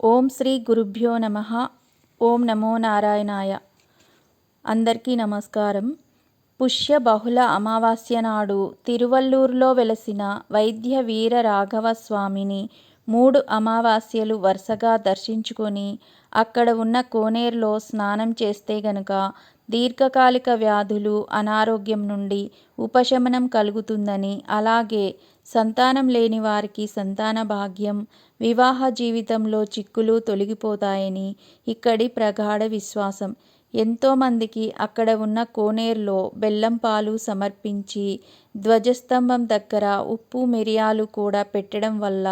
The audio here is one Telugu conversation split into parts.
ఓం శ్రీ గురుభ్యో నమ. ఓం నమో నారాయణాయ. అందరికీ నమస్కారం. పుష్య బహుళ అమావాస్య నాడు తిరువల్లూరులో వెలసిన వైద్య వీర రాఘవ స్వామిని మూడు అమావాస్యలు వరుసగా దర్శించుకొని అక్కడ ఉన్న కోనేరులో స్నానం చేస్తే గనుక దీర్ఘకాలిక వ్యాధులు అనారోగ్యం నుండి ఉపశమనం కలుగుతుందని అలాగే సంతానం లేని వారికి సంతాన భాగ్యం వివాహ జీవితంలో చిక్కులు తొలగిపోతాయని ఇక్కడి ప్రగాఢ విశ్వాసం. ఎంతోమందికి అక్కడ ఉన్న కోనేరులో బెల్లం పాలు సమర్పించి ధ్వజస్తంభం దగ్గర ఉప్పు మిరియాలు కూడా పెట్టడం వల్ల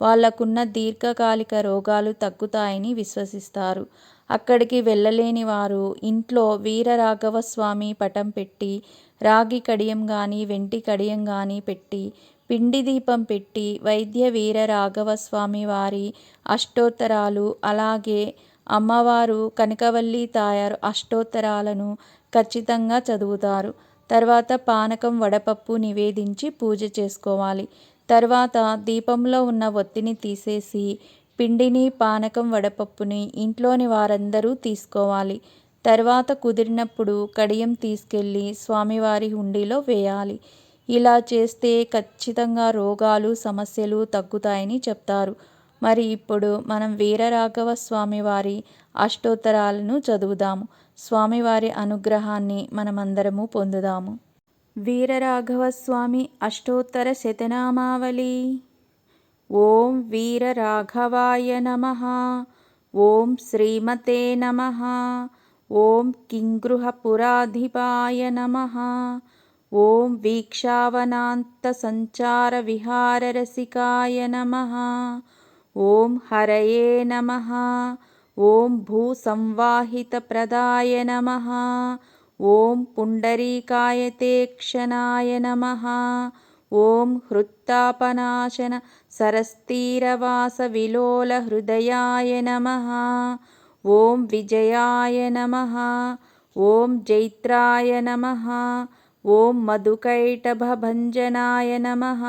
వాళ్ళకున్న దీర్ఘకాలిక రోగాలు తగ్గుతాయని విశ్వసిస్తారు. అక్కడికి వెళ్ళలేని వారు ఇంట్లో వీరరాఘవ స్వామి పటం పెట్టి రాగి కడియం కానీ వెంటి కడియం కానీ పెట్టి పిండి దీపం పెట్టి వైద్య వీర రాఘవ స్వామి వారి అష్టోత్తరాలు అలాగే అమ్మవారు కనకవల్లి తాయారు అష్టోత్తరాలను ఖచ్చితంగా చదువుతారు. తర్వాత పానకం వడపప్పు నివేదించి పూజ చేసుకోవాలి. తర్వాత దీపంలో ఉన్న ఒత్తిని తీసేసి పిండిని పానకం వడపప్పుని ఇంట్లోని వారందరూ తీసుకోవాలి. తర్వాత కుదిరినప్పుడు కడియం తీసుకెళ్ళి స్వామివారి హుండీలో వేయాలి. ఇలా చేస్తే ఖచ్చితంగా రోగాలు సమస్యలు తగ్గుతాయని చెప్తారు. మరి ఇప్పుడు మనం వీరరాఘవ స్వామివారి అష్టోత్తరాలను చదువుదాము. స్వామివారి అనుగ్రహాన్ని మనమందరము పొందుదాము. వీరరాఘవ స్వామి అష్టోత్తర శతనామావళి. ఓం వీరరాఘవాయ నమ. ఓం శ్రీమతే నమ. ఓం కింగృహపురాధిపాయ నమ. ॐ वीक्षावनान्तसञ्चारविहाररसिकाय नमः। ॐ हरये नमः। ॐ भूसंवाहितप्रदाय नमः। ॐ पुण्डरीकायतेक्षणाय नमः। ॐ हृत्तापनाशन सरस्तीरवासविलोलहृदयाय नमः। ॐ विजयाय नमः। ॐ जैत्राय नमः। ॐ मधुकैटभभञ्जनाय नमः।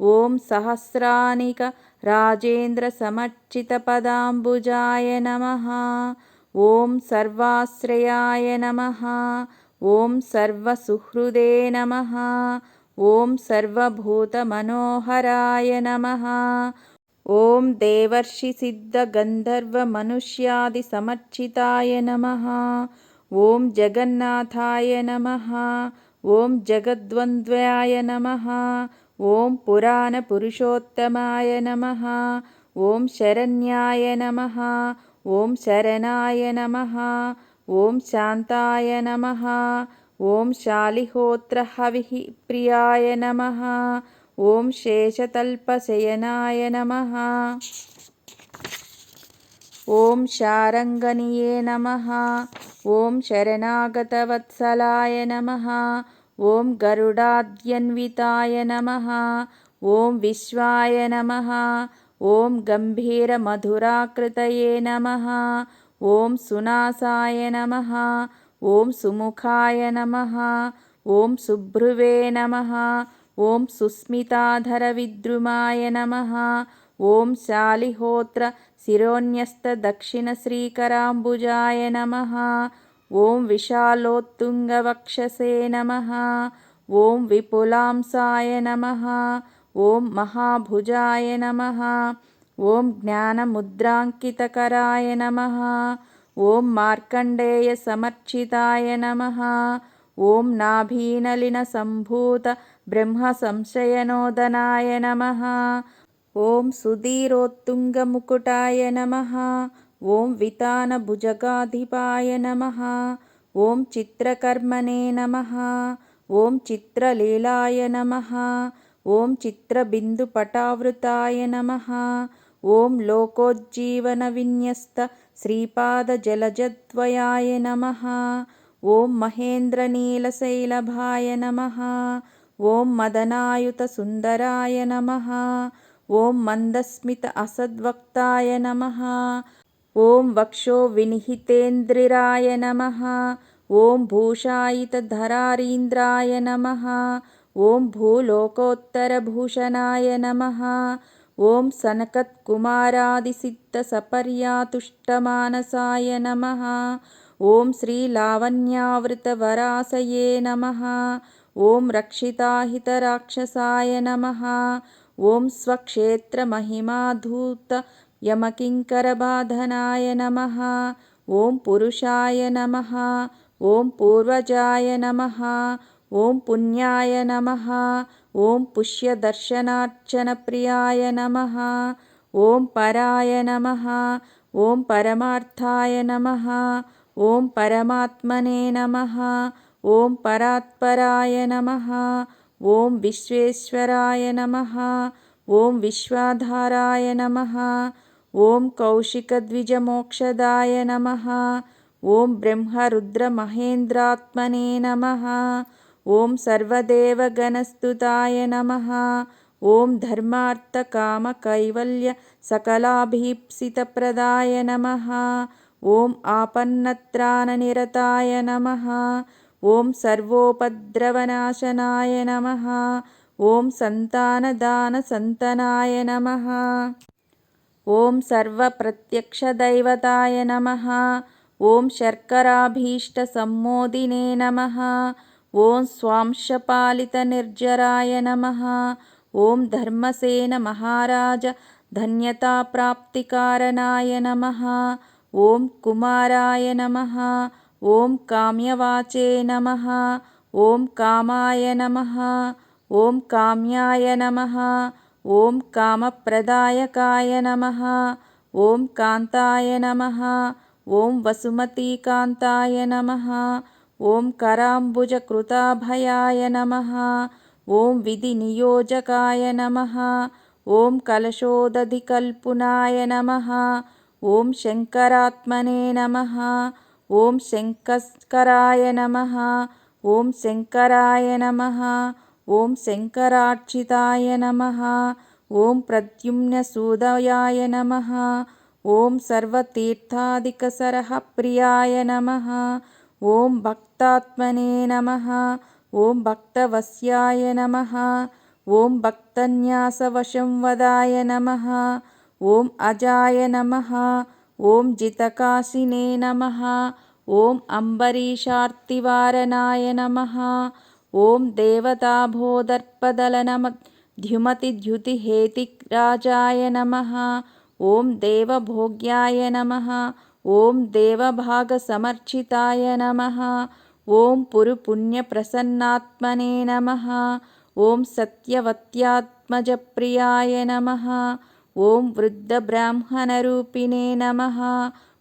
ॐ सहस्रानिक राजेन्द्रसमर्चितपदाम्बुजाय नमः। ॐ सर्वाश्रयाय नमः। ॐ सर्वसुहृदे नमः। ॐ सर्वभूतमनोहराय नमः। ॐ देवर्षिसिद्धगन्धर्वमनुष्यादिसमर्चिताय नमः। ॐ जगन्नाथाय नमः। ॐ जगद्वन्द्व्याय नमः ॐ पुराणपुरुषोत्तमाय नमः ॐ शरण्याय नमः ॐ शरणाय नमः ॐ शान्ताय नमः ॐ शालिहोत्रहविः प्रियाय नमः ॐ शेषतल्पशयनाय नमः ॐ शारङ्गणीये नमः। ॐ शरणागतवत्सलाय नमः। ॐ गरुडाद्यन्विताय नमः। ॐ विश्वाय नमः। ॐ गम्भीरमधुराकृतये नमः। ॐ सुनासाय नमः। ॐ सुमुखाय नमः। ॐ सुभ्रुवे नमः। ॐ सुस्मिताधरविद्रुमाय नमः। ఓం శాలిహోత్ర శిరోన్యస్త దక్షిణ శ్రీకరాంబుజాయ నమ. ఓం విశాలోత్తుంగవక్షసే నమ. ఓం విపులాంసాయ నమ. ఓం మహాభుజాయ నమ. ఓం జ్ఞానముద్రాంకితకరాయ నమ. ఓం మార్కండేయ సమర్చితాయ నమ. ఓం నాభీనలిన సంభూత బ్రహ్మ సంశయనోదనాయ నమ. ఓం సుధీరోత్తుంగముకుటాయ నమ ఓం వితానభుజగాధిపాయ నమ ఓం చిత్రకర్మణే నమ ఓం చిత్రలీలాయ నమ ఓం చిత్రబిందుపటావృతాయ నమ ఓం లోకోజ్జీవన విన్యస్త శ్రీపాదజలజద్వయాయ నమ ఓం మహేంద్రనీలశైలభాయ నమ ఓం మదనాయుత సుందరాయ నమ ॐ मन्दस्मित असद्वक्ताय नमः। ॐ वक्षो विनिहितेन्द्रिराय नमः। ॐ भूषायितधरारीन्द्राय नमः। ॐ भूलोकोत्तरभूषणाय नमः। ॐ सनकत्कुमारादिसिद्धसपर्यातुष्टमानसाय नमः। ॐ श्रीलावण्यावृतवरासये नमः। ॐ रक्षिताहितराक्षसाय नमः। ॐ स्वक्षेत्रमहिमाधूतयमकिङ्करबाधनाय नमः। ॐ पुरुषाय नमः। ॐ पूर्वजाय नमः। ॐ पुण्याय नमः। ॐ पुष्यदर्शनार्चनप्रियाय नमः। ॐ पराय नमः। ॐ परमार्थाय नमः। ॐ परमात्मने नमः। ॐ परात्पराय नमः ॐ विश्वेश्वराय नमः ॐ विश्वाधाराय नमः ॐ कौशिकद्विजमोक्षदाय नमः ॐ ब्रह्मरुद्रमहेन्द्रात्मने नमः ॐ सर्वदेवगणस्तुताय नमः ॐ धर्मार्थकामकैवल्यसकलाभीप्सितप्रदाय नमः ॐ आपन्नत्राणनिरताय नमः ఓం సర్వోపద్రవనాశనాయ నమ. ఓం సంతానదాన సంతనాయ నమ. ఓం సర్వప్రత్యక్షదైవతాయ నమ. ఓం శర్కరాభీష్ట సమ్మోదినే నమ. ఓం స్వాంశపాలితనిర్జరాయ నమ. ఓం ధర్మసేన మహారాజ ధన్యతాప్రాప్తికారణాయ నమ. ఓం కుమారాయ నమ. ఓం కామ్యవాచే నమ. ఓం కామాయ నమ. ఓం కామ్యాయ నమ. ఓం కామప్రదాయకాయ నమ. ఓం కాంతాయ నమ. ఓం వసుమతీకాంతాయ నమ. ఓం కరాంబుజకృతాభయాయ నమ. ఓం విధినియోజకాయ నమ. ఓం కలశోదధికల్పునాయ నమ. ఓం శంకరాత్మనే నమ. ॐ शङ्कस्कराय नमः। ॐ शङ्कराय नमः। ॐ शङ्करार्चिताय नमः। ॐ प्रद्युम्नसूदयाय नमः। ॐ सर्वतीर्थादिकसरः प्रियाय नमः। ॐ भक्तात्मने नमः। ॐ भक्तवस्याय नमः। ॐ भक्तन्यासवशं वदाय नमः। ॐ अजाय नमः ఓం జితకాసినే నమ. ఓం అంబరీషార్తివారనాయ నమ. ఓం దేవతాభోదర్పదల నమ ద్యుమతిద్యుతిహేతిరాజాయ నమ. ఓం దేవభోగ్యాయ నమ. ఓం దేవభాగసమర్చితాయ నమ. ఓం పురుపుణ్యప్రసన్నాత్మనే నమ. ఓం సత్యవత్యాత్మజప్రియాయ నమ. ఓం వృద్ధబ్రాహ్మణరూపిణే నమ.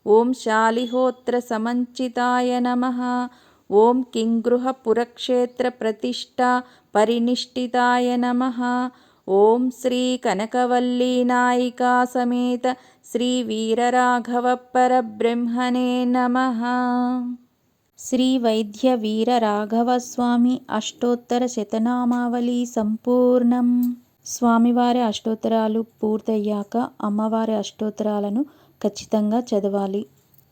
ఓం శాలిహోత్ర సమంచితాయ నమ. ఓం కింగృహపురక్షేత్ర ప్రతిష్ఠా పరినిష్ఠితాయ నమ. ఓం శ్రీ కనకవల్లీనాయికా సమేత శ్రీ వీరరాఘవ పరబ్రహ్మణే నమ. శ్రీ వైద్య వీర రాఘవస్వామి అష్టోత్తర శతనామావళి సంపూర్ణం. స్వామివారి అష్టోత్తరాలు పూర్తయ్యాక అమ్మవారి అష్టోత్తరాలను ఖచ్చితంగా చదవాలి.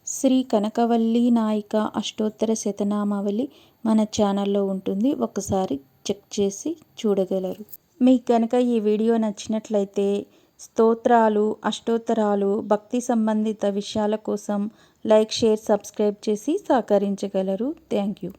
శ్రీ కనకవల్లి నాయిక అష్టోత్తర శతనామావళి మన ఛానల్లో ఉంటుంది. ఒకసారి చెక్ చేసి చూడగలరు. మీకు కనుక ఈ వీడియో నచ్చినట్లయితే స్తోత్రాలు అష్టోత్తరాలు భక్తి సంబంధిత విషయాల కోసం లైక్ షేర్ సబ్స్క్రైబ్ చేసి సహకరించగలరు. Thank you.